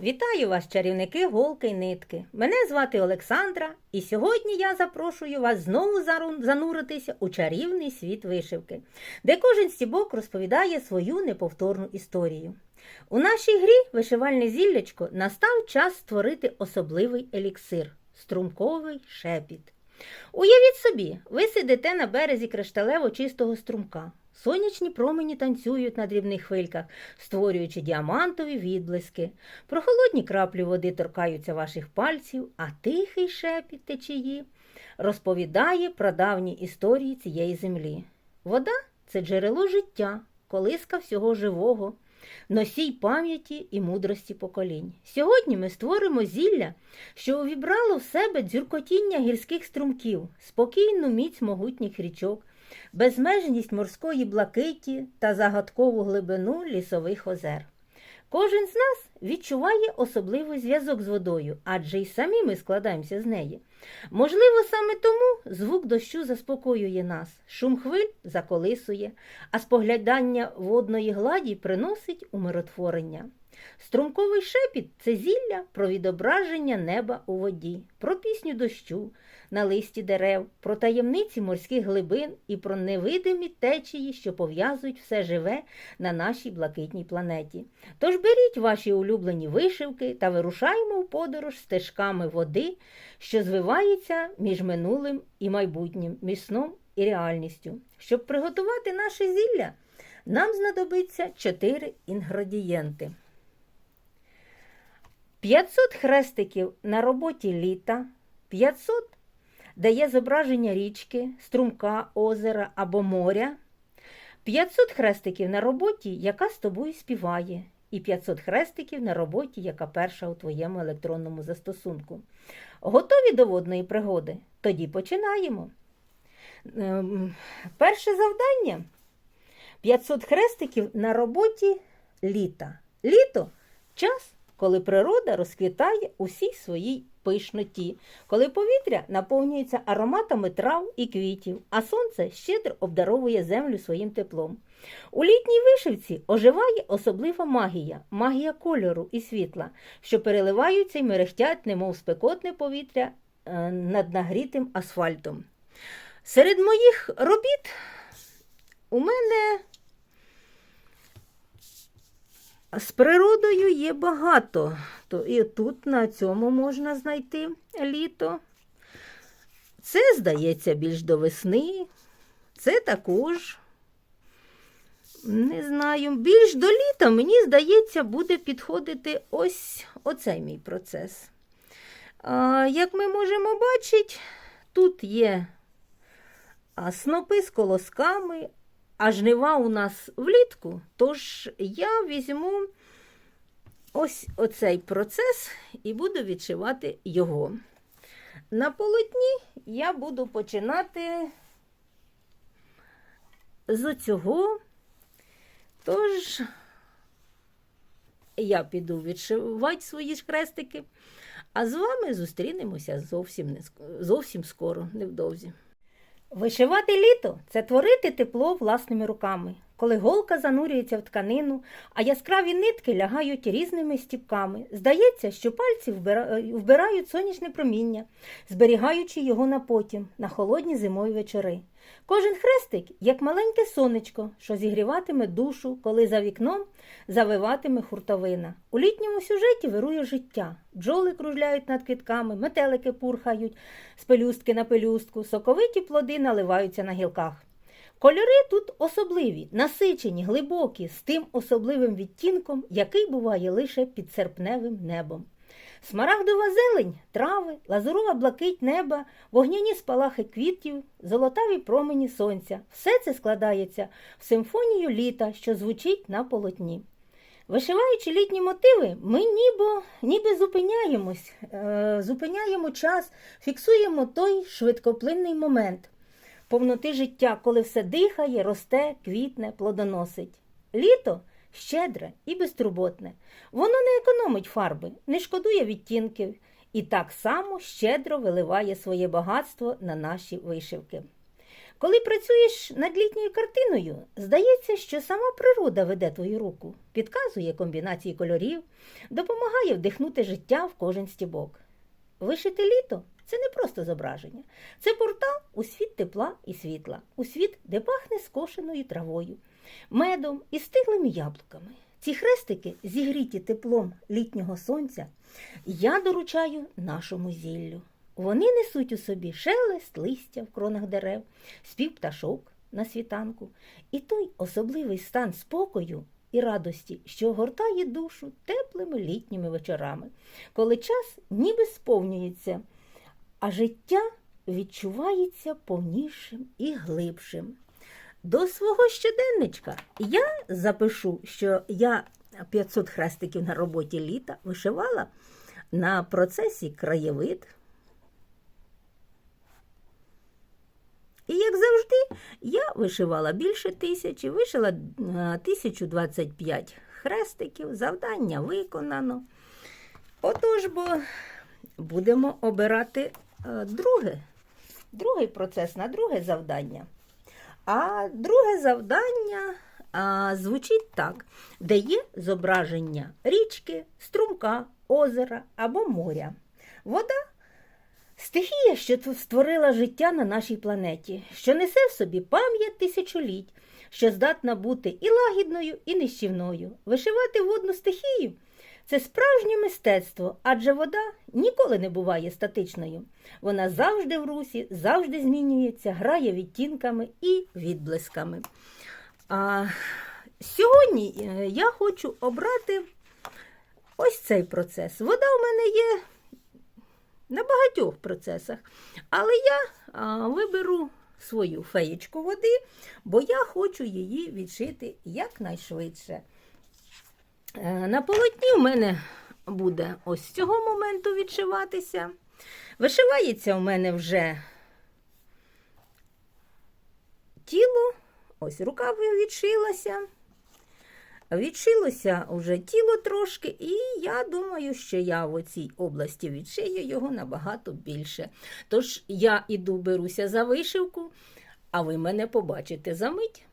Вітаю вас, чарівники голки й нитки. Мене звати Олександра, і сьогодні я запрошую вас знову зануритися у чарівний світ вишивки, де кожен стібок розповідає свою неповторну історію. У нашій грі вишивальне зіллячко настав час створити особливий еліксир струмковий шепіт. Уявіть собі, ви сидите на березі кришталево чистого струмка. Сонячні промені танцюють на дрібних хвильках, створюючи діамантові відблиски. Прохолодні краплі води торкаються ваших пальців, а тихий шепіт течії розповідає про давні історії цієї землі. Вода це джерело життя, колиска всього живого, носій пам'яті і мудрості поколінь. Сьогодні ми створимо зілля, що увібрало в себе дзюркотіння гірських струмків, спокійну міць могутніх річок, безмежність морської блакиті та загадкову глибину лісових озер. Кожен з нас відчуває особливий зв'язок з водою, адже й самі ми складаємося з неї. Можливо, саме тому звук дощу заспокоює нас, шум хвиль заколисує, а споглядання водної гладі приносить умиротворення. Струмковий шепіт це зілля про відображення неба у воді, про пісню дощу на листі дерев, про таємниці морських глибин і про невидимі течії, що пов'язують все живе на нашій блакитній планеті. Тож беріть ваші улюблені вишивки та вирушаємо в подорож стежками води, що звивається між минулим і майбутнім, між сном і реальністю. Щоб приготувати наше зілля, нам знадобиться 4 інгредієнти. 500 хрестиків на роботі літа, 500 дає зображення річки, струмка, озера або моря, 500 хрестиків на роботі, яка з тобою співає, і 500 хрестиків на роботі, яка перша у твоєму електронному застосунку. Готові до водної пригоди? Тоді починаємо. Ем, Перше завдання 500 хрестиків на роботі літа. Літо час, коли природа розквітає у всій своїй пишноті, коли повітря наповнюється ароматами трав і квітів, а сонце щедро обдаровує землю своїм теплом. У літній вишивці оживає особлива магія, магія кольору і світла, що переливаються й мерехтять, немов спекотне повітря е, над нагрітим асфальтом. Серед моїх робіт у мене з природою є багато. То і тут на цьому можна знайти літо. Це, здається, більш до весни. Це також, не знаю, більш до літа, мені здається, буде підходити ось оцей мій процес. А, як ми можемо бачити, тут є снопи з колосками, а жнива у нас влітку, тож я візьму ось оцей процес і буду відшивати його. На полотні я буду починати з цього. Тож я піду відшивати свої ж хрестики, а з вами зустрінемося зовсім, не, зовсім скоро, невдовзі. Вишивати літо це творити тепло власними руками, коли голка занурюється в тканину, а яскраві нитки лягають різними стіпками. Здається, що пальці вбира- вбирають сонячне проміння, зберігаючи його на потім, на холодні зимові вечори. Кожен хрестик як маленьке сонечко, що зігріватиме душу, коли за вікном завиватиме хуртовина. У літньому сюжеті вирує життя. Бджоли кружляють над квітками, метелики пурхають з пелюстки на пелюстку, соковиті плоди наливаються на гілках. Кольори тут особливі, насичені, глибокі, з тим особливим відтінком, який буває лише під серпневим небом. Смарагдова зелень, трави, лазурова блакить неба, вогняні спалахи квітів, золотаві промені сонця все це складається в симфонію літа, що звучить на полотні. Вишиваючи літні мотиви, ми ніби, ніби зупиняємось, е, зупиняємо час, фіксуємо той швидкоплинний момент повноти життя, коли все дихає, росте, квітне, плодоносить. Літо щедре і безтурботне. Воно не економить фарби, не шкодує відтінків і так само щедро виливає своє багатство на наші вишивки. Коли працюєш над літньою картиною, здається, що сама природа веде твою руку, підказує комбінації кольорів, допомагає вдихнути життя в кожен стібок. Вишити літо це не просто зображення, це портал у світ тепла і світла, у світ, де пахне скошеною травою, медом і стиглими яблуками. Ці хрестики, зігріті теплом літнього сонця, я доручаю нашому зіллю. Вони несуть у собі шелест листя в кронах дерев, спів пташок на світанку і той особливий стан спокою і радості, що огортає душу теплими літніми вечорами, коли час ніби сповнюється, а життя відчувається повнішим і глибшим. До свого щоденничка я запишу, що я 500 хрестиків на роботі літа вишивала на процесі краєвид. І, як завжди, я вишивала більше тисячі, вишила е, 1025 хрестиків, завдання виконано. Отож, бо будемо обирати е, друге, другий процес на друге завдання. А друге завдання а, звучить так, де є зображення річки, струмка, озера або моря. Вода стихія, що створила життя на нашій планеті, що несе в собі пам'ять тисячоліть, що здатна бути і лагідною, і нищівною. Вишивати водну стихію це справжнє мистецтво, адже вода ніколи не буває статичною. Вона завжди в русі, завжди змінюється, грає відтінками і відблисками. А сьогодні е, я хочу обрати ось цей процес. Вода у мене є на багатьох процесах, але я виберу свою феєчку води, бо я хочу її відшити якнайшвидше. Е, На полотні у мене буде ось з цього моменту відшиватися. Вишивається у мене вже тіло, ось рука відшилася. Відшилося вже тіло трошки, і я думаю, що я в оцій області відшию його набагато більше. Тож я іду беруся за вишивку, а ви мене побачите за мить.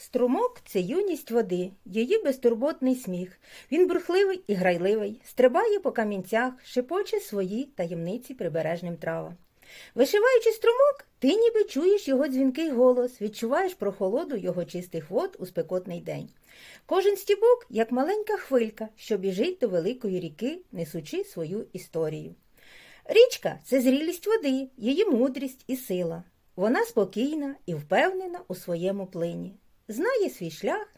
Струмок це юність води, її безтурботний сміх. Він бурхливий і грайливий, стрибає по камінцях, шепоче свої таємниці прибережним травам. Вишиваючи струмок, ти ніби чуєш його дзвінкий голос, відчуваєш прохолоду його чистих вод у спекотний день. Кожен стібок, як маленька хвилька, що біжить до великої ріки, несучи свою історію. Річка це зрілість води, її мудрість і сила. Вона спокійна і впевнена у своєму плині, знає свій шлях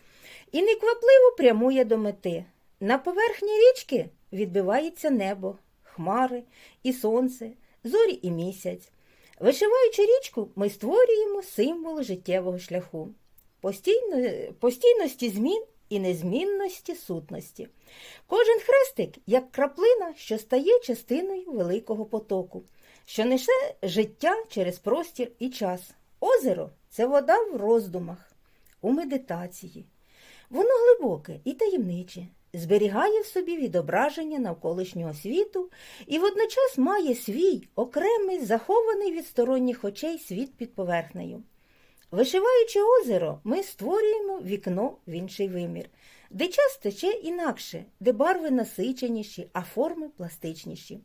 і неквапливо прямує до мети. На поверхні річки відбивається небо, хмари і сонце, зорі і місяць. Вишиваючи річку, ми створюємо символ життєвого шляху, постійно, постійності змін і незмінності сутності. Кожен хрестик як краплина, що стає частиною великого потоку, що несе життя через простір і час. Озеро це вода в роздумах, у медитації. Воно глибоке і таємниче, зберігає в собі відображення навколишнього світу і водночас має свій окремий, захований від сторонніх очей світ під поверхнею. Вишиваючи озеро, ми створюємо вікно в інший вимір, де час тече інакше, де барви насиченіші, а форми пластичніші.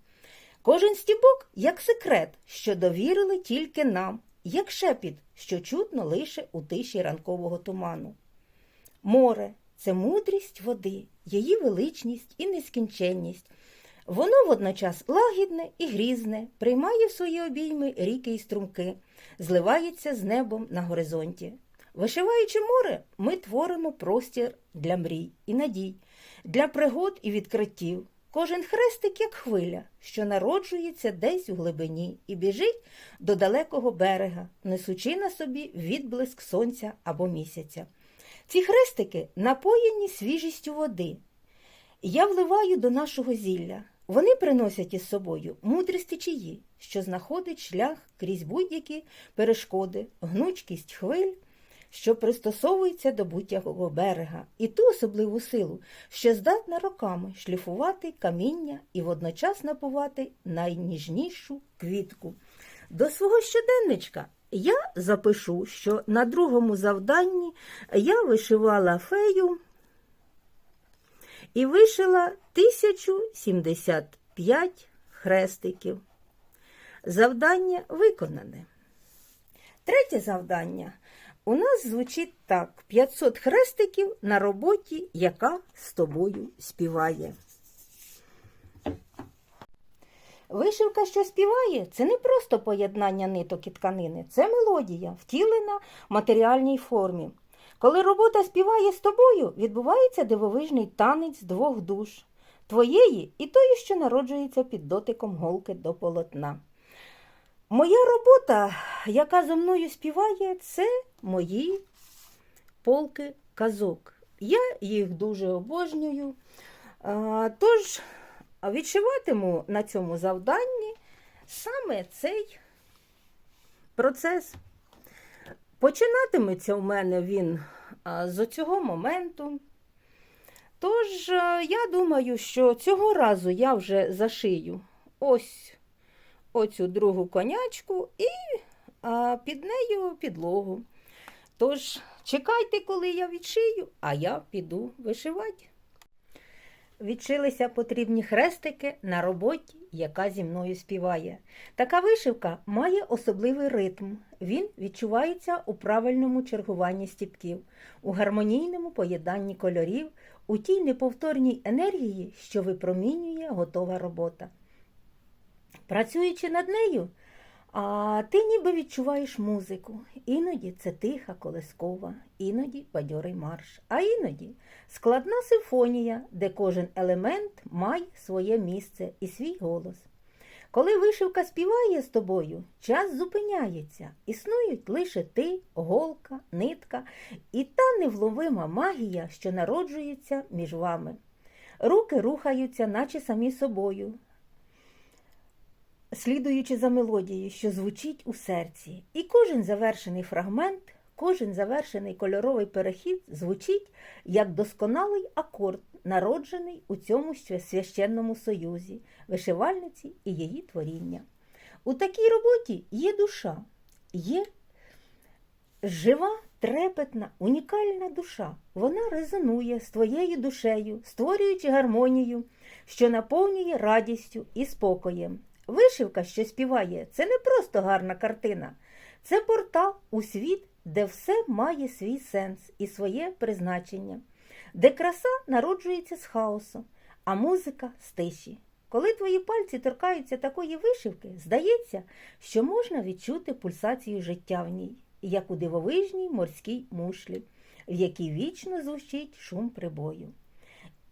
Кожен стібок як секрет, що довірили тільки нам, як шепіт, що чутно лише у тиші ранкового туману. Море це мудрість води, її величність і нескінченність. Воно водночас лагідне і грізне, приймає в свої обійми ріки і струмки, зливається з небом на горизонті. Вишиваючи море, ми творимо простір для мрій і надій, для пригод і відкриттів. Кожен хрестик, як хвиля, що народжується десь у глибині і біжить до далекого берега, несучи на собі відблиск сонця або місяця. Ці хрестики напоєні свіжістю води. Я вливаю до нашого зілля. Вони приносять із собою мудрість течії, що знаходить шлях крізь будь-які перешкоди, гнучкість хвиль, що пристосовується до будь-якого берега, і ту особливу силу, що здатна роками шліфувати каміння і водночас напувати найніжнішу квітку. До свого щоденничка я запишу, що на другому завданні я вишивала фею і вишила 1075 хрестиків. Завдання виконане. Третє завдання у нас звучить так: 500 хрестиків на роботі, яка з тобою співає. Вишивка, що співає, це не просто поєднання ниток і тканини, це мелодія, втілена в матеріальній формі. Коли робота співає з тобою, відбувається дивовижний танець двох душ твоєї і тої, що народжується під дотиком голки до полотна. Моя робота, яка зо мною співає, це мої полки казок. Я їх дуже обожнюю. Тож відшиватиму на цьому завданні саме цей процес. Починатиметься в мене він з цього моменту. Тож, я думаю, що цього разу я вже зашию ось оцю другу конячку і а, під нею підлогу. Тож, чекайте, коли я відшию, а я піду вишивати. Відшилися потрібні хрестики на роботі, яка зі мною співає. Така вишивка має особливий ритм. Він відчувається у правильному чергуванні стіпків, у гармонійному поєднанні кольорів, у тій неповторній енергії, що випромінює готова робота. Працюючи над нею, а ти ніби відчуваєш музику. Іноді це тиха колескова, іноді бадьорий марш, а іноді складна симфонія, де кожен елемент має своє місце і свій голос. Коли вишивка співає з тобою, час зупиняється, існують лише ти, голка, нитка і та невловима магія, що народжується між вами. Руки рухаються, наче самі собою, слідуючи за мелодією, що звучить у серці. І кожен завершений фрагмент, кожен завершений кольоровий перехід звучить як досконалий акорд, народжений у цьому священному союзі, вишивальниці і її творіння. У такій роботі є душа, є жива, трепетна, унікальна душа. Вона резонує з твоєю душею, створюючи гармонію, що наповнює радістю і спокоєм. Вишивка, що співає, це не просто гарна картина, це портал у світ, де все має свій сенс і своє призначення, де краса народжується з хаосу, а музика з тиші. Коли твої пальці торкаються такої вишивки, здається, що можна відчути пульсацію життя в ній, як у дивовижній морській мушлі, в якій вічно звучить шум прибою.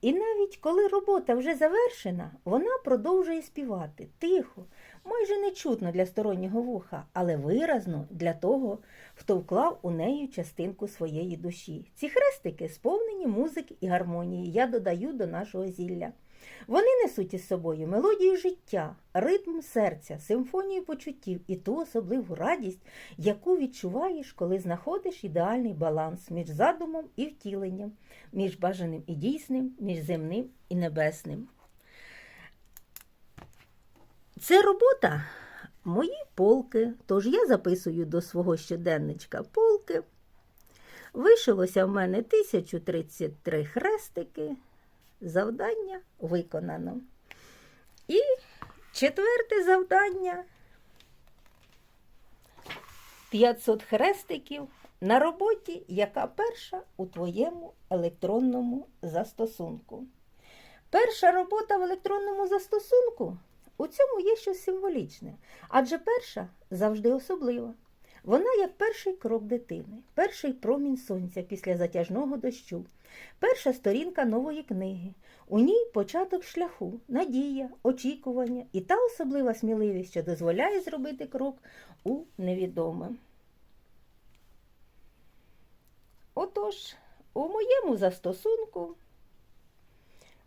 І навіть коли робота вже завершена, вона продовжує співати тихо, майже нечутно для стороннього вуха, але виразно для того, хто вклав у неї частинку своєї душі. Ці хрестики сповнені музики і гармонії, я додаю до нашого зілля. Вони несуть із собою мелодію життя, ритм серця, симфонію почуттів і ту особливу радість, яку відчуваєш, коли знаходиш ідеальний баланс між задумом і втіленням, між бажаним і дійсним, між земним і небесним. Це робота мої полки, тож я записую до свого щоденничка полки. Вишилося в мене 1033 хрестики. Завдання виконано. І четверте завдання 500 хрестиків на роботі, яка перша у твоєму електронному застосунку. Перша робота в електронному застосунку у цьому є щось символічне, адже перша завжди особлива. Вона як перший крок дитини, перший промінь сонця після затяжного дощу, перша сторінка нової книги. У ній початок шляху, надія, очікування і та особлива сміливість, що дозволяє зробити крок у невідоме. Отож, у моєму застосунку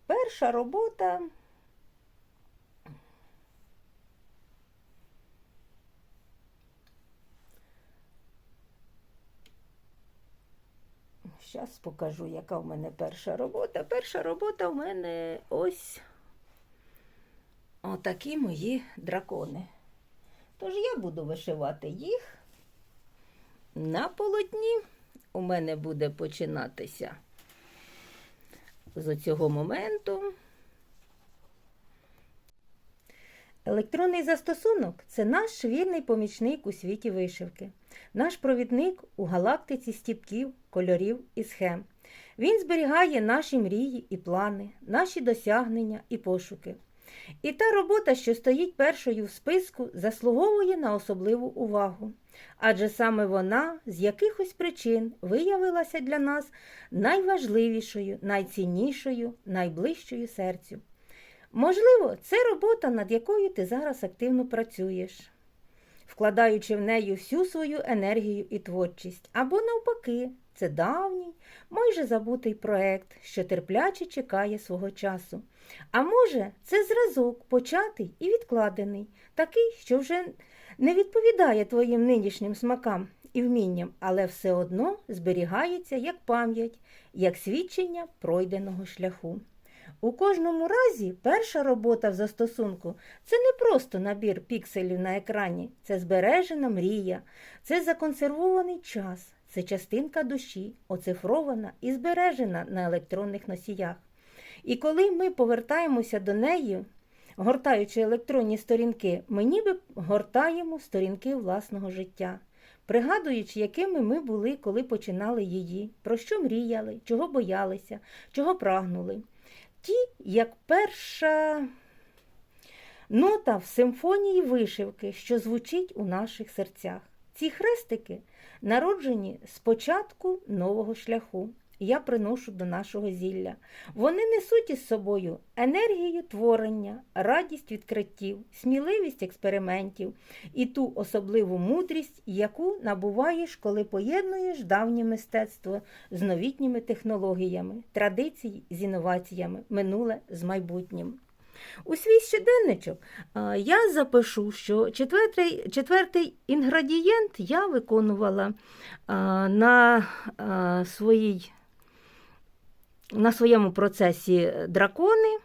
перша робота. Зараз покажу, яка в мене перша робота. Перша робота в мене ось отакі мої дракони. Тож я буду вишивати їх на полотні у мене буде починатися з цього моменту. Електронний застосунок це наш вірний помічник у світі вишивки, наш провідник у галактиці стіпків, кольорів і схем. Він зберігає наші мрії і плани, наші досягнення і пошуки. І та робота, що стоїть першою в списку, заслуговує на особливу увагу. Адже саме вона з якихось причин виявилася для нас найважливішою, найціннішою, найближчою серцю. Можливо, це робота, над якою ти зараз активно працюєш, вкладаючи в неї всю свою енергію і творчість, або навпаки, це давній, майже забутий проект, що терпляче чекає свого часу. А може, це зразок початий і відкладений, такий, що вже не відповідає твоїм нинішнім смакам і вмінням, але все одно зберігається як пам'ять, як свідчення пройденого шляху. У кожному разі перша робота в застосунку це не просто набір пікселів на екрані, це збережена мрія, це законсервований час, це частинка душі, оцифрована і збережена на електронних носіях. І коли ми повертаємося до неї, гортаючи електронні сторінки, ми ніби гортаємо сторінки власного життя, пригадуючи, якими ми були, коли починали її, про що мріяли, чого боялися, чого прагнули. Ті, як перша нота в симфонії вишивки, що звучить у наших серцях. Ці хрестики народжені з початку нового шляху. Я приношу до нашого зілля. Вони несуть із собою енергію творення, радість відкриттів, сміливість експериментів і ту особливу мудрість, яку набуваєш, коли поєднуєш давнє мистецтво з новітніми технологіями, традиції з інноваціями, минуле з майбутнім. У свій щоденничок я запишу, що четвертий, четвертий інгредієнт я виконувала на, своїй, на своєму процесі дракони.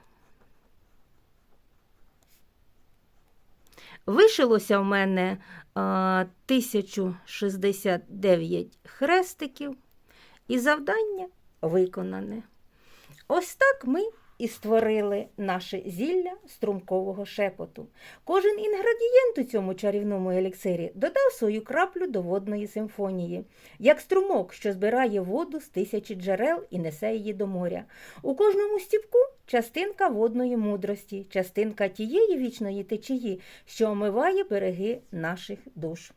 Вишилося в мене а, 1069 хрестиків, і завдання виконане. Ось так ми і створили наше зілля струмкового шепоту. Кожен інгредієнт у цьому чарівному еліксирі додав свою краплю до водної симфонії, як струмок, що збирає воду з тисячі джерел і несе її до моря. У кожному стіпку частинка водної мудрості, частинка тієї вічної течії, що омиває береги наших душ.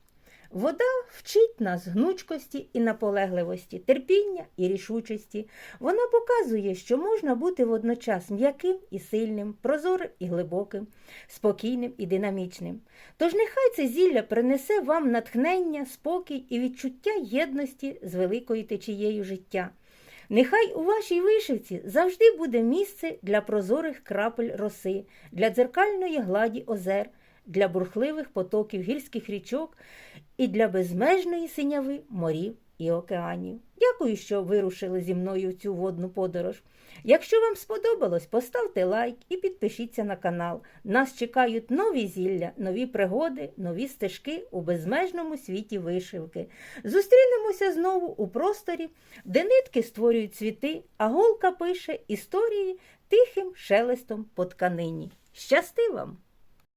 Вода вчить нас гнучкості і наполегливості, терпіння і рішучості. Вона показує, що можна бути водночас м'яким і сильним, прозорим і глибоким, спокійним і динамічним. Тож нехай це зілля принесе вам натхнення, спокій і відчуття єдності з великою течією життя. Нехай у вашій вишивці завжди буде місце для прозорих крапель роси, для дзеркальної гладі озер, для бурхливих потоків гірських річок і для безмежної синяви морів і океанів. Дякую, що вирушили зі мною цю водну подорож. Якщо вам сподобалось, поставте лайк і підпишіться на канал. Нас чекають нові зілля, нові пригоди, нові стежки у безмежному світі вишивки. Зустрінемося знову у просторі, де нитки створюють цвіти, а голка пише історії тихим шелестом по тканині. Щасти вам!